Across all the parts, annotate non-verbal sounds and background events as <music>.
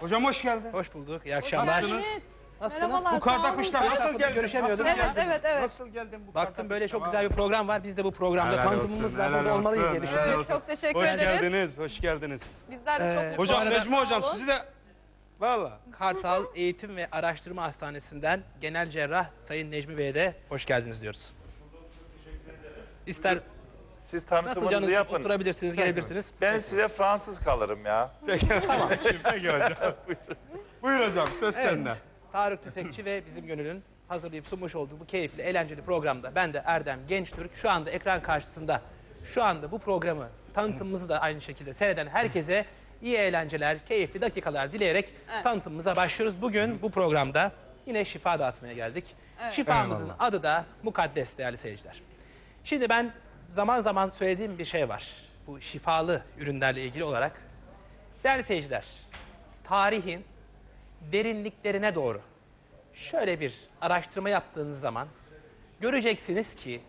Hocam hoş geldin. Hoş bulduk. İyi akşamlar. Nasılsınız? Nasılsınız? Merhabalar. Bu karda sağ olun. kuşlar nasıl geldin? görüşemiyorduk. Nasıl Evet, geldin? evet, evet. Nasıl geldin bu Baktım böyle çok güzel bir program var. Biz de bu programda Helal olsun, tanıtımımızla helal burada olmalıyız olsun, diye helal düşündük. olsun. Çok teşekkür Hoş ederiz. geldiniz, hoş geldiniz. Bizler de çok Ee, mutlu Hocam arada- Necmi hocam sizi de valla Kartal Eğitim ve Araştırma Hastanesi'nden Genel Cerrah Sayın Necmi Bey'e de hoş geldiniz diyoruz. İster Siz nasıl tanıtımınızı canınız yapın. oturabilirsiniz, gelebilirsiniz. Ben size Fransız kalırım ya. <laughs> tamam. Peki hocam. Buyur hocam söz Evet. sende. Tarık Tüfekçi ve bizim gönülün hazırlayıp sunmuş olduğu bu keyifli, eğlenceli programda ben de Erdem Gençtürk şu anda ekran karşısında şu anda bu programı tanıtımımızı da aynı şekilde seyreden herkese iyi eğlenceler, keyifli dakikalar dileyerek tanıtımımıza başlıyoruz. Bugün bu programda yine şifa dağıtmaya geldik. Şifamızın Eyvallah. adı da mukaddes değerli seyirciler. Şimdi ben zaman zaman söylediğim bir şey var. Bu şifalı ürünlerle ilgili olarak. Değerli seyirciler, tarihin derinliklerine doğru şöyle bir araştırma yaptığınız zaman göreceksiniz ki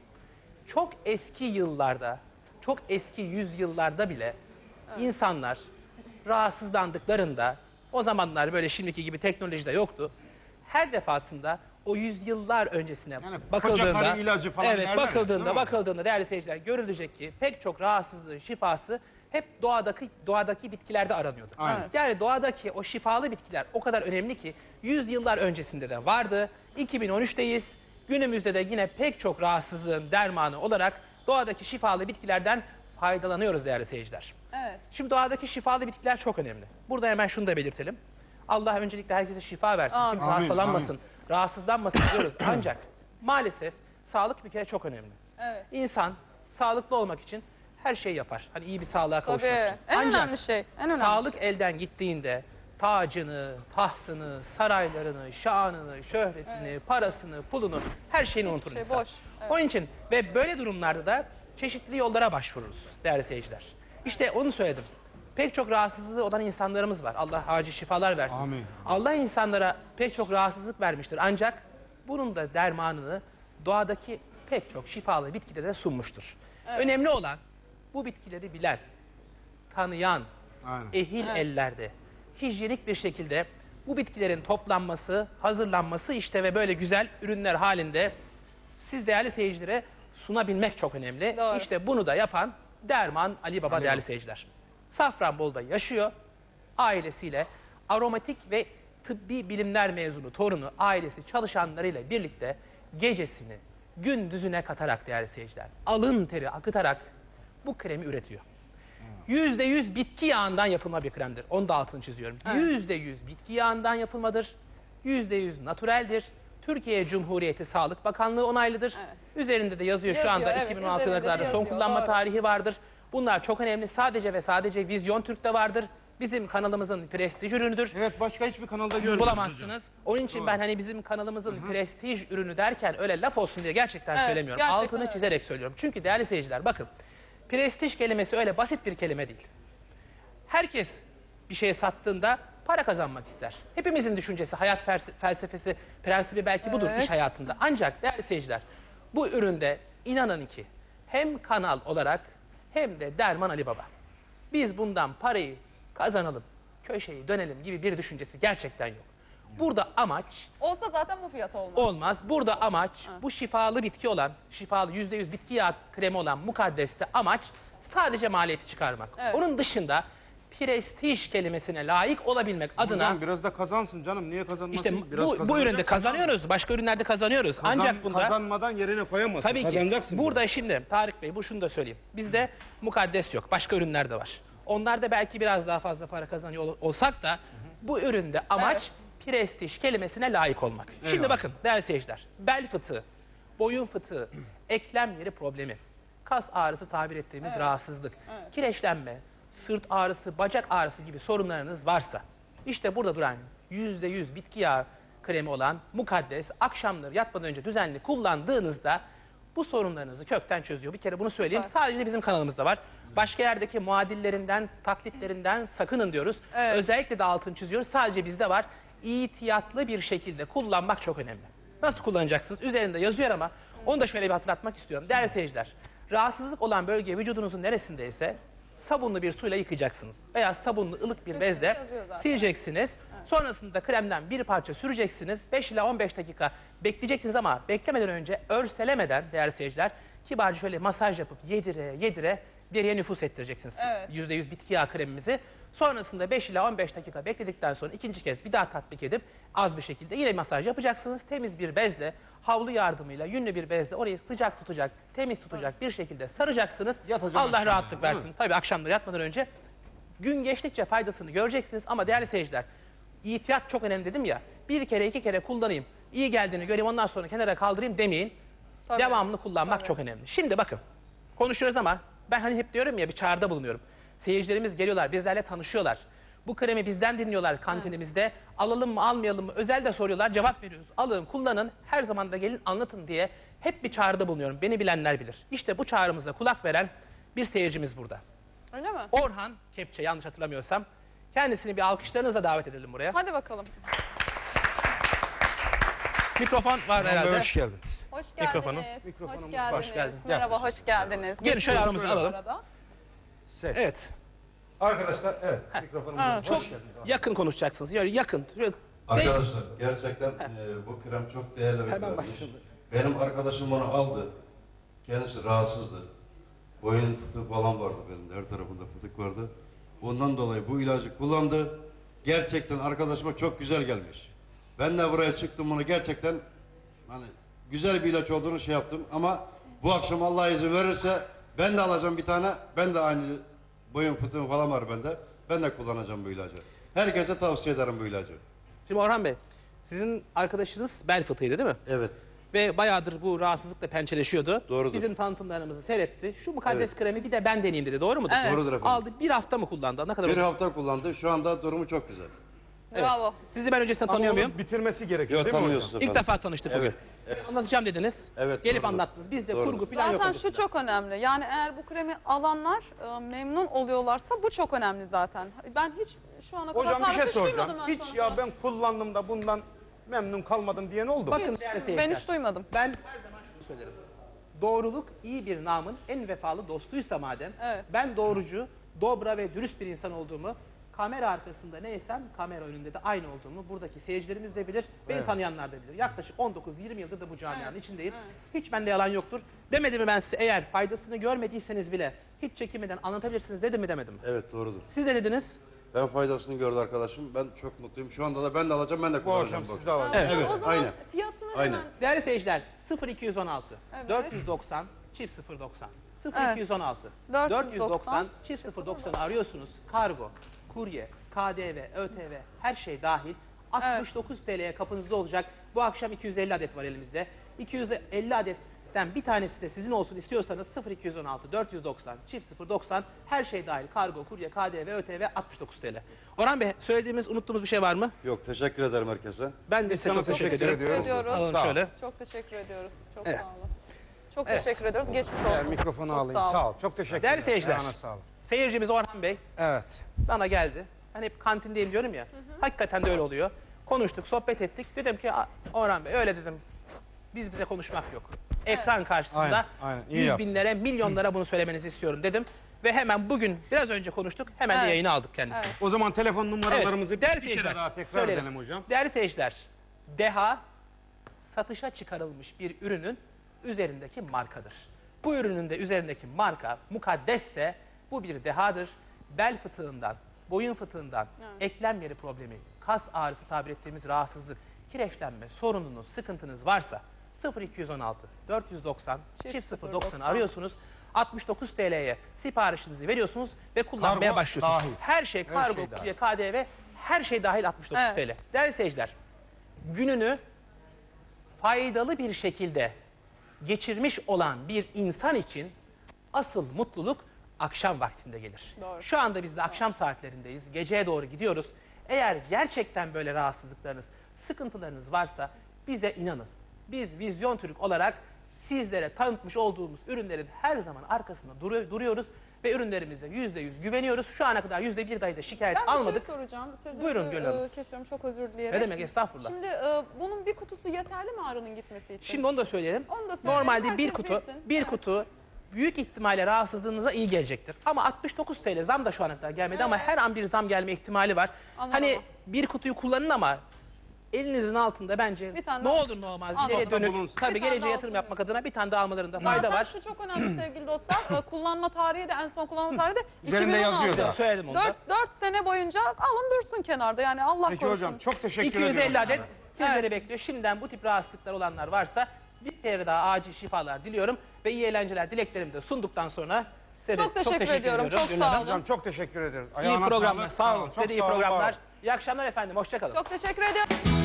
çok eski yıllarda, çok eski yüzyıllarda bile insanlar rahatsızlandıklarında o zamanlar böyle şimdiki gibi teknoloji de yoktu. Her defasında o yüzyıllar öncesine Yani bakıldığında ilacı falan evet bakıldığında bakıldığında değerli seyirciler görülecek ki pek çok rahatsızlığın şifası hep doğadaki doğadaki bitkilerde aranıyordu. Aynen. Yani doğadaki o şifalı bitkiler o kadar önemli ki yüzyıllar öncesinde de vardı. 2013'teyiz. Günümüzde de yine pek çok rahatsızlığın dermanı olarak doğadaki şifalı bitkilerden faydalanıyoruz değerli seyirciler. Evet. Şimdi doğadaki şifalı bitkiler çok önemli. Burada hemen şunu da belirtelim. Allah öncelikle herkese şifa versin. Amin. Kimse Amin, hastalanmasın, rahatsızlanmasın diyoruz. <coughs> Ancak maalesef sağlık bir kere çok önemli. Evet. İnsan sağlıklı olmak için her şeyi yapar. Hani iyi bir sağlığa kavuşmak Tabii. için. En Ancak önemli şey. En önemli. sağlık elden gittiğinde tacını, tahtını, saraylarını, şanını, şöhretini, parasını, pulunu her şeyini unutur şey insan. boş. Evet. Onun için ve böyle durumlarda da çeşitli yollara başvururuz değerli seyirciler. İşte onu söyledim. Pek çok rahatsızlığı olan insanlarımız var. Allah acil şifalar versin. Amin. Allah insanlara pek çok rahatsızlık vermiştir. Ancak bunun da dermanını doğadaki pek çok şifalı bitkide de sunmuştur. Önemli olan bu bitkileri bilen, tanıyan, Aynen. ehil ellerde hijyenik bir şekilde bu bitkilerin toplanması, hazırlanması işte ve böyle güzel ürünler halinde siz değerli seyircilere sunabilmek çok önemli. Doğru. İşte bunu da yapan Derman Ali Baba değerli seyirciler. Safranbolu'da yaşıyor. Ailesiyle aromatik ve tıbbi bilimler mezunu torunu ailesi çalışanlarıyla birlikte gecesini gündüzüne katarak değerli seyirciler alın teri akıtarak bu kremi üretiyor. Yüzde yüz bitki yağından yapılma bir kremdir. Onu da altını çiziyorum. Yüzde yüz bitki yağından yapılmadır. Yüzde yüz natüreldir. Türkiye Cumhuriyeti Sağlık Bakanlığı onaylıdır. Üzerinde de yazıyor, şu Yazıyor, anda evet, 2016'ya üzerinde kadar de da son yazıyor, kullanma doğru. tarihi vardır. Bunlar çok önemli. Sadece ve sadece Vizyon Türk'te vardır. Bizim kanalımızın prestij ürünüdür. Evet başka hiçbir kanalda görmüyoruz hocam. Bulamazsınız. Onun için ben hani bizim kanalımızın prestij ürünü derken öyle laf olsun diye gerçekten Evet, söylemiyorum. gerçekten Altını öyle. çizerek söylüyorum. Çünkü değerli seyirciler bakın. Prestij kelimesi öyle basit bir kelime değil. Herkes bir şey sattığında para kazanmak ister. Hepimizin düşüncesi, hayat felse- felsefesi, prensibi belki budur Evet. iş hayatında. Ancak değerli seyirciler bu üründe inanın ki hem kanal olarak hem de Derman Ali Baba. Biz bundan parayı kazanalım, köşeyi dönelim gibi bir düşüncesi gerçekten yok. Burada amaç Olsa zaten bu fiyat olmaz. olmaz. Burada amaç bu şifalı bitki olan, şifalı %100 bitki yağı kremi olan mukaddeste amaç sadece maliyeti çıkarmak. Evet. Onun dışında prestij kelimesine layık olabilmek adına Hocam biraz da kazansın canım niye kazanmasın? işte Biraz bu, bu üründe kazanıyoruz. Başka ürünlerde kazanıyoruz. Kazan- Ancak bunda Kazanmadan yerine koyamazsın. tabii ki Kazanacaksın. burada şimdi Tarık Bey bu şunu da söyleyeyim. Bizde mukaddes yok. Başka ürünler de var. Onlarda belki biraz daha fazla para kazanıyor ol- olsak da bu üründe amaç prestij kelimesine layık olmak. Şimdi Eyvallah. bakın değerli seyirciler. Bel fıtığı, boyun fıtığı, eklem yeri problemi, kas ağrısı tabir ettiğimiz rahatsızlık, kireçlenme, sırt ağrısı, bacak ağrısı gibi sorunlarınız varsa işte burada duran %100 bitki yağı kremi olan mukaddes akşamları yatmadan önce düzenli kullandığınızda bu sorunlarınızı kökten çözüyor. Bir kere bunu söyleyeyim. Süper. Sadece bizim kanalımızda var. Başka yerdeki muadillerinden, taklitlerinden sakının diyoruz. Evet. Özellikle de altını çiziyoruz. Sadece bizde var. İhtiyatlı bir şekilde kullanmak çok önemli. Nasıl kullanacaksınız? Üzerinde yazıyor ama onu da şöyle bir hatırlatmak istiyorum. Değerli seyirciler, rahatsızlık olan bölge vücudunuzun neresindeyse sabunlu bir suyla yıkayacaksınız. Veya sabunlu ılık bir bezle sileceksiniz. Sonrasında kremden bir parça süreceksiniz. 5 ila 15 dakika bekleyeceksiniz ama beklemeden önce örselemeden değerli seyirciler kibarca şöyle masaj yapıp yedire yedire deriye nüfus ettireceksiniz. Evet. %100 bitki yağı kremimizi. Sonrasında 5 ila 15 dakika bekledikten sonra ikinci kez bir daha tatbik edip az bir şekilde yine masaj yapacaksınız. Temiz bir bezle, havlu yardımıyla, yünlü bir bezle orayı sıcak tutacak, temiz tutacak bir şekilde saracaksınız. Yatacağım Allah akşam rahatlık yani, değil versin. Tabii akşamda yatmadan önce gün geçtikçe faydasını göreceksiniz ama değerli seyirciler ihtiyat çok önemli dedim ya. Bir kere iki kere kullanayım, iyi geldiğini göreyim ondan sonra kenara kaldırayım demeyin. Tabii. Devamlı kullanmak Tabii. çok önemli. Şimdi bakın konuşuyoruz ama ben hani hep diyorum ya bir çağrıda bulunuyorum. Seyircilerimiz geliyorlar bizlerle tanışıyorlar. Bu kremi bizden dinliyorlar kantinimizde. Alalım mı almayalım mı özel de soruyorlar cevap veriyoruz. Alın kullanın her zaman da gelin anlatın diye hep bir çağrıda bulunuyorum. Beni bilenler bilir. İşte bu çağrımıza kulak veren bir seyircimiz burada. Öyle mi? Orhan Kepçe yanlış hatırlamıyorsam. Kendisini bir alkışlarınızla davet edelim buraya. Hadi bakalım. Mikrofon var herhalde. Hoş geldiniz. Hoş geldiniz. Mikrofonu. Hoş Mikrofonumuz geldiniz. hoş geldin. Merhaba, hoş geldiniz. Gelin şöyle aramızı alalım. arada. Ses. Evet. Arkadaşlar evet mikrofonumuz Çok hoş geldiniz. yakın konuşacaksınız. Yani yakın. Şöyle- Arkadaşlar gerçekten e, bu krem çok değerli bir Hemen başladı. Benim arkadaşım onu aldı. Kendisi rahatsızdı. Boyun fıtığı falan vardı benim de, her tarafında fıtık vardı. Ondan dolayı bu ilacı kullandı. Gerçekten arkadaşıma çok güzel gelmiş. Ben de buraya çıktım bunu gerçekten hani güzel bir ilaç olduğunu şey yaptım ama bu akşam Allah izin verirse ben de alacağım bir tane. Ben de aynı boyun fıtığı falan var bende. Ben de kullanacağım bu ilacı. Herkese tavsiye ederim bu ilacı. Şimdi Orhan Bey, sizin arkadaşınız bel fıtığıydı değil mi? Evet. Ve bayağıdır bu rahatsızlıkla pençeleşiyordu. Doğrudur. Bizim tanıtımlarımızı seyretti. Şu mukaddes kremi bir de ben deneyeyim dedi. Doğru mudur? Evet. Doğrudur efendim. Aldı. Bir hafta mı kullandı? Ne kadar Bir oldu? hafta kullandı. Şu anda durumu çok güzel. Bravo. Sizi ben öncesinde Ama tanıyor muyum? bitirmesi gerekiyor Yok değil mi hocam? tanıyorsunuz efendim. İlk defa tanıştık bugün. Evet, Anlatacağım dediniz. Evet, Gelip doğrudur. anlattınız. Bizde Doğrudur. kurgu plan yok Zaten şu öncesinde. çok önemli. Yani eğer bu kremi alanlar e, memnun oluyorlarsa bu çok önemli zaten. Ben hiç şu ana kadar Hocam bir şey tarif hiç soracağım. duymadım ben Hiç şu ya ana kadar. ben kullandım da bundan memnun kalmadım diyen oldu mu? Bakın değerli seyirciler. Ben hiç duymadım. Ben her zaman şunu söylerim. Doğruluk iyi bir namın en vefalı dostuysa madem, Evet. ben doğrucu, dobra ve dürüst bir insan olduğumu, kamera arkasında neysem kamera önünde de aynı olduğumu buradaki seyircilerimiz de bilir, beni tanıyanlar da bilir. Yaklaşık 19-20 yıldır da bu camianın içindeyim. Hiç bende yalan yoktur. Demedim mi ben size eğer faydasını görmediyseniz bile hiç çekinmeden anlatabilirsiniz dedim mi demedim mi? Evet doğrudur. Siz de dediniz. Ben faydasını gördü arkadaşım. Ben çok mutluyum. Şu anda da ben de alacağım. Ben de Bu kullanacağım. akşam siz de alın. Evet. Evet, o zaman aynen. fiyatını Aynen. hemen Değerli seyirciler 0216 Evet. 490 çift 090 Evet. 0216 490 490 çift 090 arıyorsunuz. Kargo, kurye, KDV, ÖTV her şey dahil 69 TL'ye kapınızda olacak. Bu akşam 250 adet var elimizde. 250 adetten bir tanesi de sizin olsun istiyorsanız 0216 490 çift 090 her şey dahil. Kargo, kurye, KDV, ÖTV 69 TL. Orhan Bey söylediğimiz unuttuğumuz bir şey var mı? Yok teşekkür ederim herkese. Ben de size Sana çok teşekkür teşekkür ederim. ediyoruz. ol. şöyle. Çok teşekkür ediyoruz. Çok Evet. sağ olun. Çok Evet. teşekkür ediyoruz. Geçmiş olsun. mikrofonu Çok alayım. sağ ol. Sağ ol. Çok teşekkür Değerli ederim. seyirciler. Ayağına sağlık. Seyircimiz Orhan Bey Evet. bana geldi. Ben hep kantindeyim diyorum ya. Hakikaten de öyle oluyor. Konuştuk, sohbet ettik. Dedim ki "Aa, Orhan Bey öyle dedim. Biz bize konuşmak yok. Ekran karşısında Aynen, aynen. İyi yüz yaptın. binlere, milyonlara bunu söylemenizi istiyorum dedim. Ve hemen bugün biraz önce konuştuk. Hemen de Evet. yayına aldık kendisini. O zaman telefon numaralarımızı Evet, bir, değerli bir kere seyirciler, daha tekrar söyleyelim. edelim hocam. Değerli seyirciler, DEHA satışa çıkarılmış bir ürünün üzerindeki markadır. Bu ürünün de üzerindeki marka mukaddesse bu bir dehadır. Bel fıtığından, boyun fıtığından, eklem yeri problemi, kas ağrısı tabir ettiğimiz rahatsızlık, kireçlenme sorununuz, sıkıntınız varsa 0216 490 Çift çift 090 090 arıyorsunuz. 69 TL'ye siparişinizi veriyorsunuz ve kullanmaya Kargo başlıyorsunuz. dahil. Her şey Her kargo, şey dahil. kurye, KDV her şey dahil 69 Evet. TL. Değerli seyirciler, gününü faydalı bir şekilde geçirmiş olan bir insan için asıl mutluluk akşam vaktinde gelir. Doğru. Şu anda biz de akşam saatlerindeyiz. Geceye doğru gidiyoruz. Eğer gerçekten böyle rahatsızlıklarınız, sıkıntılarınız varsa bize inanın. Biz Vizyon Türk olarak sizlere tanıtmış olduğumuz ürünlerin her zaman arkasında duru- duruyoruz ve ürünlerimize yüzde yüz güveniyoruz. Şu ana kadar yüzde bir dahi de şikayet Ben bir almadık. şey soracağım. Sözünüzü Buyurun Gönül Hanım. e, kesiyorum. Çok özür dileyerek. Ne demek estağfurullah. Şimdi e, bunun bir kutusu yeterli mi ağrının gitmesi için? Şimdi onu da söyleyelim. Onu da söyleyelim, Normalde bir kutu, bilsin. bir Evet. kutu büyük ihtimalle rahatsızlığınıza iyi gelecektir. Ama 69 TL zam da şu ana kadar gelmedi ama her an bir zam gelme ihtimali var. Aman hani bir kutuyu kullanın ama elinizin altında bence Bir tane ne daha- olur ne olmaz Al. ileriye dönük bulunsun. tabii Bir tane geleceğe daha yatırım olsun yapmak adına bir tane daha almalarında fayda Zaten var. şu çok önemli sevgili dostlar. Ee, kullanma tarihi de en son kullanma tarihi de <laughs> Üzerinde 2016. yazıyor da. Söyledim onu da. 4, 4 sene boyunca alın dursun kenarda yani Allah Peki korusun. hocam çok teşekkür 250 ediyorum. adet sizleri Evet. bekliyor. Şimdiden bu tip rahatsızlıklar olanlar varsa bir kere daha acil şifalar diliyorum ve iyi eğlenceler dileklerimi de sunduktan sonra size de Çok teşekkür ediyorum, çok sağ Hanım. olun. Hocam çok teşekkür ederim. İyi Ayağına programlar. sağlık. Sağ olun. Çok Size de iyi sağ var programlar. olun. İyi akşamlar efendim. Hoşçakalın. Çok teşekkür ediyorum.